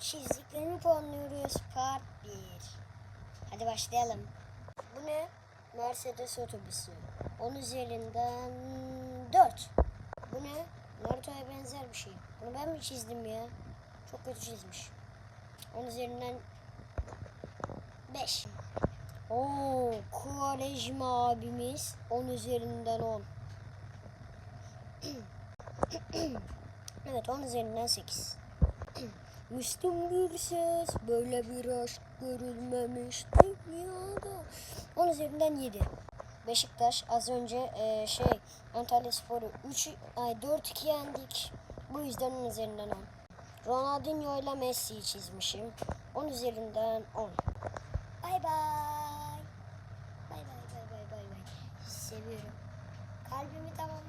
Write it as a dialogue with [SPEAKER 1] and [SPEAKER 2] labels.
[SPEAKER 1] çizdiklerimi puanlıyoruz. Part 1. Hadi başlayalım. Bu ne? Mercedes otobüsü. 10 üzerinden 4. Bu ne? Naruto'ya benzer bir şey. Bunu ben mi çizdim ya? Çok kötü çizmiş. 10 üzerinden 5. Oo, Kuvarejma abimiz 10 üzerinden 10. evet 10 üzerinden 8. Müslüm Gürses böyle bir aşk görülmemiş dünyada. 10 üzerinden 7. Beşiktaş az önce e, şey Antalya Sporu 3 ay 4-2 yendik. Bu yüzden 10 üzerinden 10. Ronaldinho ile Messi'yi çizmişim. 10 üzerinden 10. Bay bay. Bay bay bay bay bay bay. Seviyorum. Kalbimi tamamladım.